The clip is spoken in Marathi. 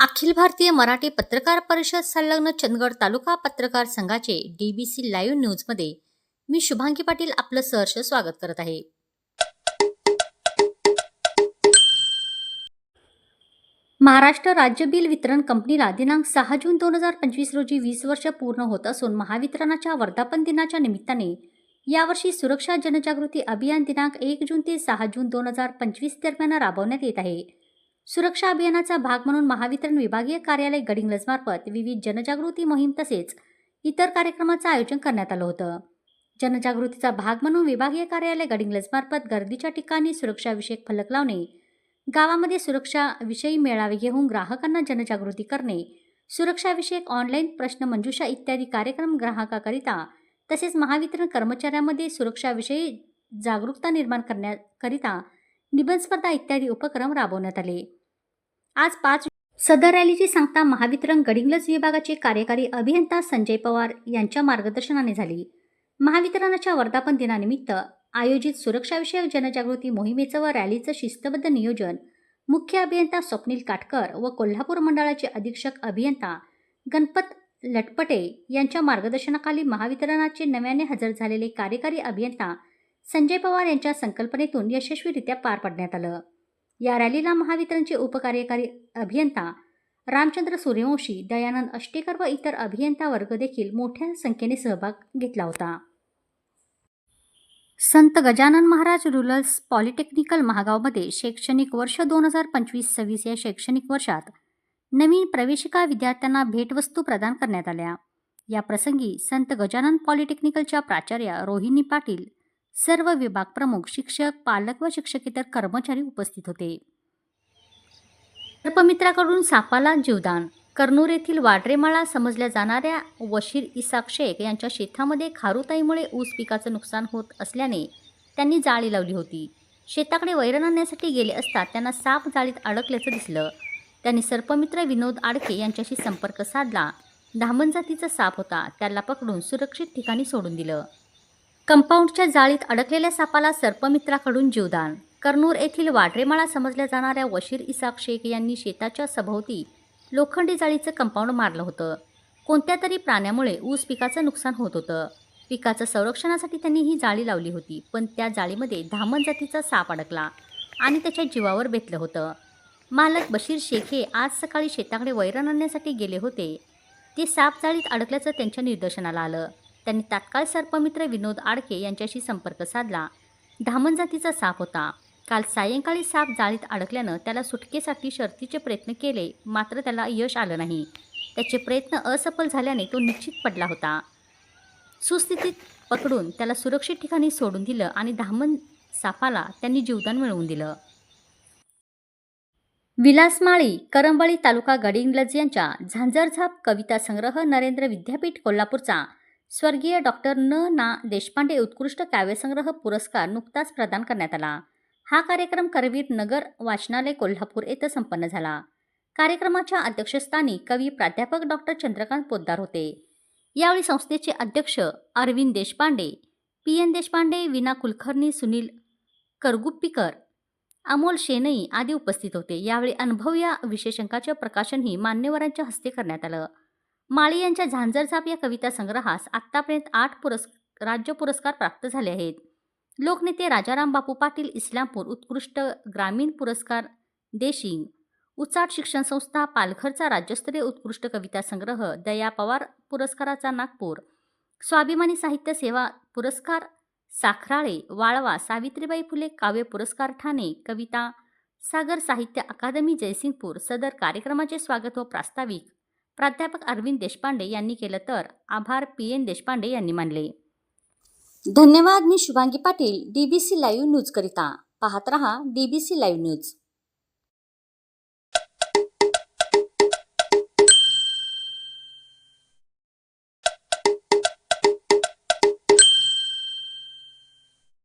अखिल भारतीय मराठी पत्रकार परिषद संलग्न चंदगड तालुका पत्रकार संघाचे डीबीसी लाईव्ह न्यूजमध्ये मी शुभांगी पाटील आपलं सहर्ष स्वागत करत आहे. महाराष्ट्र राज्य बिल वितरण कंपनीला दिनांक सहा जून दोन हजार पंचवीस रोजी वीस वर्ष पूर्ण होत असून महावितरणाच्या वर्धापन दिनाच्या निमित्ताने यावर्षी सुरक्षा जनजागृती अभियान दिनांक एक जून ते सहा जून दोन हजार पंचवीस दरम्यान राबवण्यात येत आहे. सुरक्षा अभियानाचा भाग म्हणून महावितरण विभागीय कार्यालय गडिंग्लजमार्फत विविध जनजागृती मोहीम तसेच इतर कार्यक्रमाचं आयोजन करण्यात आलं होतं. जनजागृतीचा भाग म्हणून विभागीय कार्यालय गडिंग्लजमार्फत गर्दीच्या ठिकाणी सुरक्षाविषयक फलक लावणे गावामध्ये सुरक्षाविषयी मेळावे घेऊन ग्राहकांना जनजागृती करणे सुरक्षाविषयक ऑनलाईन प्रश्नमंजुषा इत्यादी कार्यक्रम ग्राहकाकरिता तसेच महावितरण कर्मचाऱ्यांमध्ये सुरक्षाविषयी जागरूकता निर्माण करण्याकरिता निबंध स्पर्धा इत्यादी उपक्रम राबवण्यात आले. आज पाच सदर रॅलीची सांगता महावितरण गडिंग्लज विभागाचे कार्यकारी अभियंता संजय पवार यांच्या मार्गदर्शनाने झाली. महावितरणाच्या वर्धापन दिनानिमित्त आयोजित सुरक्षाविषयक जनजागृती मोहिमेचं व रॅलीचं शिस्तबद्ध नियोजन मुख्य अभियंता स्वप्नील काटकर व कोल्हापूर मंडळाचे अधीक्षक अभियंता गणपत लटपटे यांच्या मार्गदर्शनाखाली महावितरणाचे नव्याने हजर झालेले कार्यकारी अभियंता संजय पवार यांच्या संकल्पनेतून यशस्वीरित्या पार पाडण्यात आलं. या रॅलीला महावितरणचे उपकार्यकारी अभियंता रामचंद्र सूर्यवंशी दयानंद अष्टेकर व इतर अभियंता वर्ग देखील मोठ्या संख्येने सहभाग घेतला होता. संत गजानन महाराज रुरल पॉलिटेक्निकल महागावमध्ये शैक्षणिक वर्ष दोन हजार पंचवीस सव्वीस या शैक्षणिक वर्षात नवीन प्रवेशिका विद्यार्थ्यांना भेटवस्तू प्रदान करण्यात आल्या. या प्रसंगी संत गजानन पॉलिटेक्निकलच्या प्राचार्या रोहिणी पाटील सर्व विभाग प्रमुख शिक्षक पालक व शिक्षकेतर कर्मचारी उपस्थित होते. सर्पमित्राकडून सापाला जीवदान. कर्नूर येथील वाडरेमाळा समजल्या जाणाऱ्या वशीर इसाक शेख यांच्या शेतामध्ये खारुताईमुळे ऊस पिकाचं नुकसान होत असल्याने त्यांनी जाळी लावली होती. शेताकडे वैरण आणण्यासाठी गेले असता त्यांना साप जाळीत अडकल्याचं दिसलं. त्यांनी सर्पमित्र विनोद आडके यांच्याशी संपर्क साधला. धामण जातीचा साप होता त्याला पकडून सुरक्षित ठिकाणी सोडून दिलं. कंपाऊंडच्या जाळीत अडकलेल्या सापाला सर्पमित्राकडून जीवदान. कर्नूर येथील वाडरेमाळा समजल्या जाणाऱ्या वशीर इसाक शेख यांनी शेताच्या सभोवती लोखंडी जाळीचं कंपाऊंड मारलं होतं. कोणत्या तरी प्राण्यामुळे ऊस पिकाचं नुकसान होत होतं. पिकाचं संरक्षणासाठी त्यांनी ही जाळी लावली होती पण त्या जाळीमध्ये धामण जातीचा साप अडकला आणि त्याच्या जीवावर बेतलं होतं. मालक बशीर शेख हे आज सकाळी शेताकडे वैरण आणण्यासाठी गेले होते. ते साप जाळीत अडकल्याचं त्यांच्या निदर्शनाला आलं. त्यांनी तात्काळ सर्पमित्र विनोद आडके यांच्याशी संपर्क साधला. धामण जातीचा साप होता. काल सायंकाळी साप जाळीत अडकल्यानं त्याला सुटकेसाठी शर्तीचे प्रयत्न केले मात्र त्याला यश आलं नाही. त्याचे प्रयत्न असफल झाल्याने तो निश्चित पडला होता. सुस्थितीत पकडून त्याला सुरक्षित ठिकाणी सोडून दिलं आणि धामण सापाला त्यांनी जीवदान मिळवून दिलं. विलासमाळी करंबळी तालुका गडिंग्लज यांच्या झांझरझाप कविता संग्रह नरेंद्र विद्यापीठ कोल्हापूरचा स्वर्गीय डॉक्टर न ना देशपांडे उत्कृष्ट काव्यसंग्रह पुरस्कार नुकताच प्रदान करण्यात आला. हा कार्यक्रम करवीर नगर वाचनालय कोल्हापूर येथे संपन्न झाला. कार्यक्रमाच्या अध्यक्षस्थानी कवी प्राध्यापक डॉक्टर चंद्रकांत पोद्दार होते. यावेळी संस्थेचे अध्यक्ष अरविंद देशपांडे पी एन देशपांडे विना कुलकर्णी सुनील करगुप्पीकर अमोल शेनई आदी उपस्थित होते. यावेळी अनुभव या विशेषांकाचे प्रकाशनही मान्यवरांच्या हस्ते करण्यात आलं. माळी यांच्या झांजरझाप या कविता संग्रहास आत्तापर्यंत आठ पुरस् राज्य पुरस्कार प्राप्त झाले आहेत. लोकनेते राजाराम बापू पाटील इस्लामपूर उत्कृष्ट ग्रामीण पुरस्कार देशिंग उचाट शिक्षण संस्था पालघरचा राज्यस्तरीय उत्कृष्ट कविता संग्रह दया पवार पुरस्काराचा नागपूर. स्वाभिमानी साहित्य सेवा पुरस्कार साखराळे वाळवा सावित्रीबाई फुले काव्य पुरस्कार ठाणे. कविता सागर साहित्य अकादमी जयसिंगपूर सदर कार्यक्रमाचे स्वागत व प्रास्ताविक प्राध्यापक अरविंद देशपांडे यांनी केलं तर. आभार पी. एन. देशपांडे यांनी मानले. धन्यवाद मी Shubhangi Patil DBC live news करिता. पाहत रहा डीबीसी लाईव्ह न्यूज